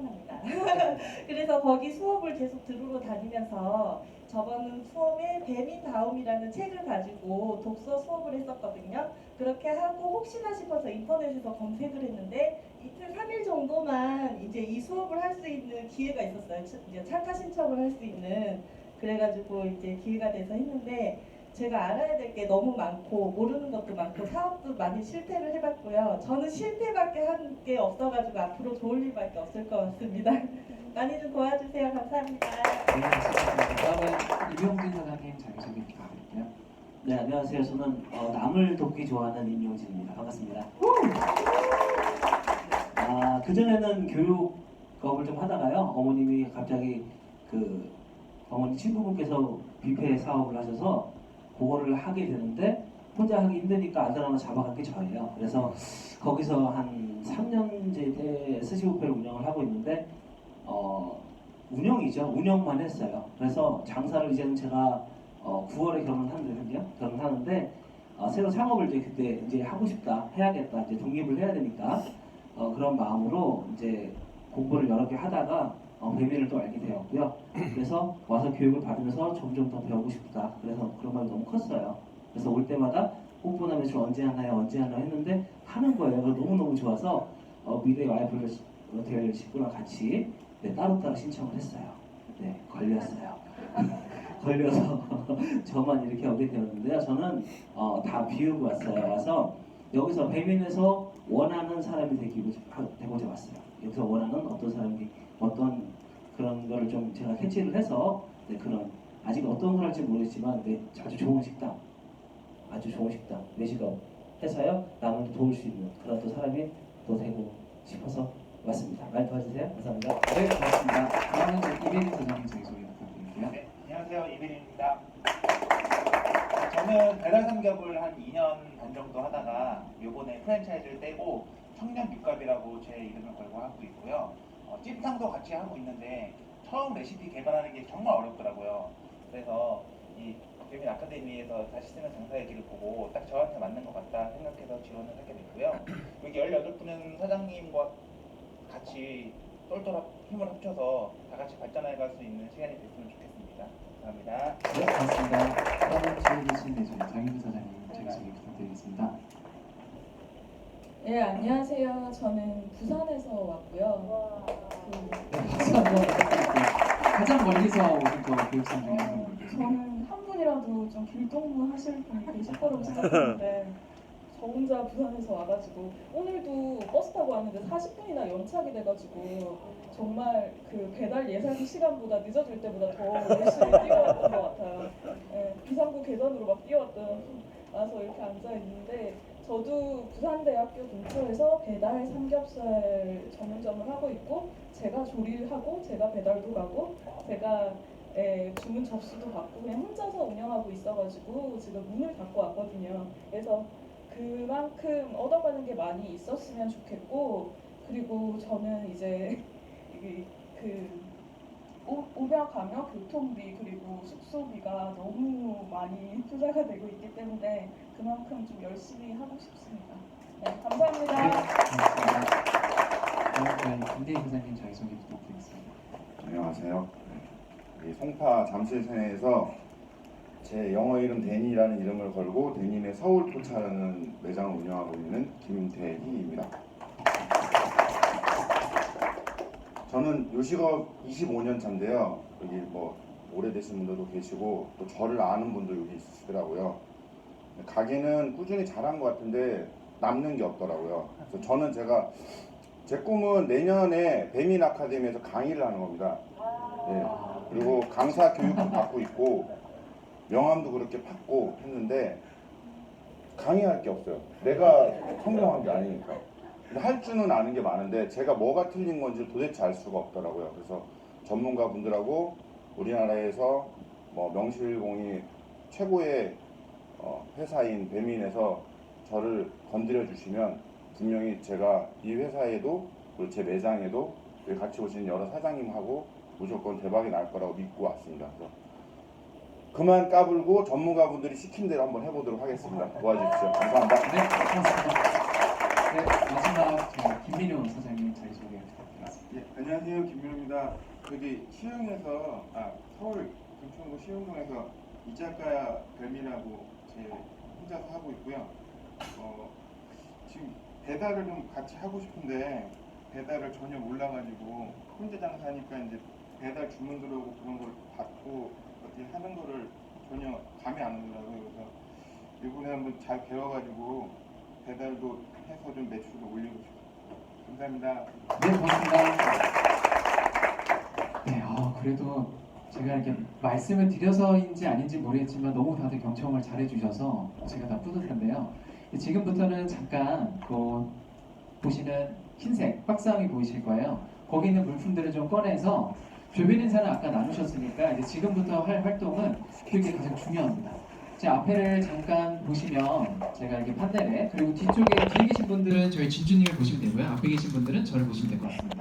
사랑합니다. 그래서 거기 수업을 계속 들으러 다니면서 저번 수업에 뱀인다움이라는 책을 가지고 독서 수업을 했었거든요. 그렇게 하고 혹시나 싶어서 인터넷에서 검색을 했는데 이틀 3일 정도만 이제 이 수업을 할 수 있는 기회가 있었어요. 차- 이제 참가 신청을 할 수 있는 그래가지고 이제 기회가 돼서 했는데 제가 알아야 될 게 너무 많고 모르는 것도 많고 사업도 많이 실패를 해봤고요. 저는 실패밖에 한 게 없어가지고 앞으로 좋을 일밖에 없을 것 같습니다. 많이 좀 도와주세요. 감사합니다. 네. 다음은 이명진 사장님 자기소개 부탁드릴게요. 네, 안녕하세요. 저는 어, 남을 돕기 좋아하는 임용진입니다. 반갑습니다. 아, 그전에는 교육업을 좀 하다가요. 어머님이 갑자기 그 어머니 친구분께서 뷔페 사업을 하셔서 그거를 하게 되는데 혼자 하기 힘드니까 하나 잡아간 게 저예요. 그래서 거기서 한 3년째 때 스시뷔페를 운영을 하고 있는데 어, 운영이죠. 운영만 했어요. 그래서 장사를 이제는 제가 어, 9월에 결혼하거든요. 결혼하는데 어, 새로 창업을 이제 그때 이제 하고 싶다, 해야겠다, 이제 독립을 해야 되니까 어, 그런 마음으로 이제 공부를 여러 개 하다가 어, 배민을 또 알게 되었고요. 그래서 와서 교육을 받으면서 점점 더 배우고 싶다. 그래서 그런 마음이 너무 컸어요. 그래서 올 때마다 꽃보나 매출 언제 하나요, 언제 하나요 했는데 하는 거예요. 너무너무 좋아서 어, 미래 와이프를 시- 어, 될 식구랑 같이 네, 따로따로 신청을 했어요. 네, 걸렸어요. 걸려서 저만 이렇게 오게 되었는데요. 저는 어, 다 비우고 왔어요. 와서 여기서 배민에서 원하는 사람이 되기, 하- 되고자 왔어요. 여기서 원하는 어떤 사람이 어떤 그런 거를 좀 제가 캐치를 해서 네, 그런 아직 어떤 걸 할지 모르겠지만 네, 아주 좋은 식당, 아주 좋은 식당, 외식업 해서요 남을 도울 수 있는 그런 또 사람이 또 되고 싶어서 왔습니다. 많이 도와주세요. 감사합니다. 네, 고맙습니다. 다음은 이제 이배린 사장님 자기소개 부탁드릴게요. 네, 안녕하세요. 이빈입니다. 저는 배달 삼겹을 한 2년 반 정도 하다가 요번에 프랜차이즈를 떼고 청년 육갑이라고 제 이름을 걸고 하고 있고요. 어, 찜탕도 같이 하고 있는데 처음 레시피 개발하는 게 정말 어렵더라고요. 그래서 이 개민 아카데미에서 다시 쓰는 장사의 길을 보고 딱 저한테 맞는 것 같다 생각해서 지원을 하게 됐고요. 여기 18분은 사장님과 같이 똘똘 힘을 합쳐서 다 같이 발전해 갈 수 있는 시간이 됐으면 좋겠습니다. 감사합니다. 네, 고맙습니다. 계신 네, 저희 장윤 사장님 자기소개 부탁드리겠습니다. 네, 안녕하세요. 저는 부산에서 왔고요. 그, 네, 부탁드릴게요. 가장 멀리서 오신 또 교육생 중에 한 분이에요. 저는 한 분이라도 좀 길동무 하실 분이 계실 거라고 생각했는데 저 혼자 부산에서 와가지고 오늘도 버스 타고 왔는데 40분이나 연착이 돼가지고 정말 그 배달 예상 시간보다 늦어질 때보다 더 열심히 뛰어왔던 것 같아요. 네, 비상구 계단으로 막 뛰어왔던 와서 이렇게 앉아 있는데 저도 부산대학교 근처에서 배달 삼겹살 전문점을 하고 있고 제가 조리를 하고 제가 배달도 가고 제가 예, 주문 접수도 받고 그냥 혼자서 운영하고 있어가지고 지금 문을 닫고 왔거든요. 그래서 그만큼 얻어가는 게 많이 있었으면 좋겠고 그리고 저는 이제 그 오- 오며 가며 교통비 그리고 숙소비가 너무 많이 투자가 되고 있기 때문에 그만큼 좀 열심히 하고 싶습니다. 네, 감사합니다. 고맙습니다. 다음은 저희 김대희 사장님 자기 소개 부탁드리겠습니다. 안녕하세요. 이 송파 잠실시내에서 제 영어 이름 데니라는 이름을 걸고 데니의 서울 포차라는 매장을 운영하고 있는 김대희입니다. 저는 요식업 25년 차인데요. 여기 뭐 오래되신 분들도 계시고 또 저를 아는 분도 여기 있으시더라고요. 가게는 꾸준히 잘한 것 같은데 남는 게 없더라고요. 그래서 저는 제가 제 꿈은 내년에 배민 아카데미에서 강의를 하는 겁니다. 네. 그리고 강사 교육도 받고 있고 명함도 그렇게 받고 했는데 강의할 게 없어요. 내가 성공한 게 아니니까. 근데 할 줄은 아는 게 많은데 제가 뭐가 틀린 건지 도대체 알 수가 없더라고요. 그래서 전문가 분들하고 우리나라에서 뭐 명실공히 최고의 어, 회사인 배민에서 저를 건드려 주시면 분명히 제가 이 회사에도 그리고 제 매장에도 같이 오신 여러 사장님하고 무조건 대박이 날 거라고 믿고 왔습니다. 그래서 그만 까불고 전문가분들이 시킨 대로 한번 해보도록 하겠습니다. 도와주십시오. 감사합니다. 네, 고맙습니다. 네, 마지막 저희 김민효 사장님 자기소개 부탁드리겠습니다. 예, 안녕하세요 김민호입니다. 여기 시흥에서 아 서울 금천구 시흥동에서 이자카야 별미라고 제 혼자서 하고 있고요. 어, 지금 배달을 좀 같이 하고 싶은데 배달을 전혀 몰라가지고 혼자 장사하니까 이제 배달 주문 들어오고 그런 걸 받고 어떻게 하는 거를 전혀 감이 안 오더라고요. 그래서 이번에 한번 잘 배워가지고 배달도 해서 좀 매출을 올리고 싶어요. 감사합니다. 네, 고맙습니다. 네, 어, 그래도 제가 이렇게 말씀을 드려서인지 아닌지 모르겠지만 너무 다들 경청을 잘해주셔서 제가 다 뿌듯한데요. 지금부터는 잠깐 그 보시는 흰색 박스함이 보이실 거예요. 거기 있는 물품들을 좀 꺼내서 조별 인사는 아까 나누셨으니까 이제 지금부터 할 활동은 그게 가장 중요합니다. 제 앞에를 잠깐 보시면 제가 이렇게 판넬에 그리고 뒤쪽에 뒤에 계신 분들은 저희 진주님을 보시면 되고요. 앞에 계신 분들은 저를 보시면 될 것 같습니다.